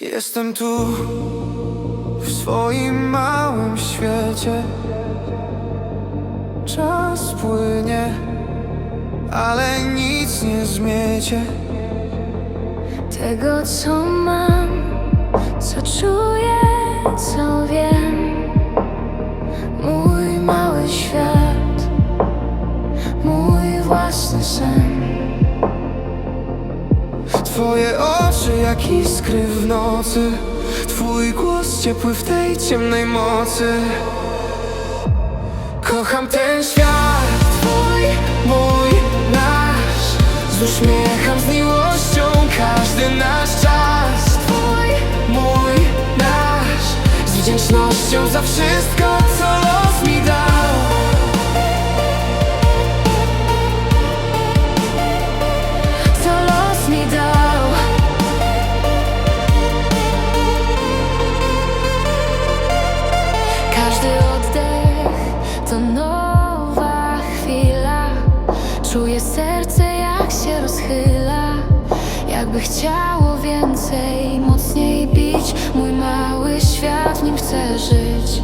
Jestem tu w swoim małym świecie. Czas płynie, ale nic nie zmiecie. Tego, co mam, co czuję, co wiem. Mój mały świat, mój własny sen. Twoje oczy jak iskry w nocy. Twój głos ciepły w tej ciemnej mocy. Kocham ten świat. Twój, mój, nasz. Z uśmiechem, z miłością Każdy nasz czas. Twój, mój, nasz. Z wdzięcznością za wszystko, Czuję serce jak się rozchyla. Jakby chciało więcej, mocniej bić. Mój mały świat, w nim chcę żyć.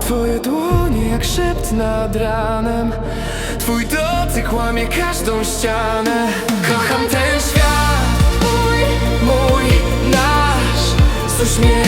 Twoje dłonie jak szept nad ranem. Twój dotyk łamie każdą ścianę. Kocham ten świat Mój, mój, nasz. Z uśmiechem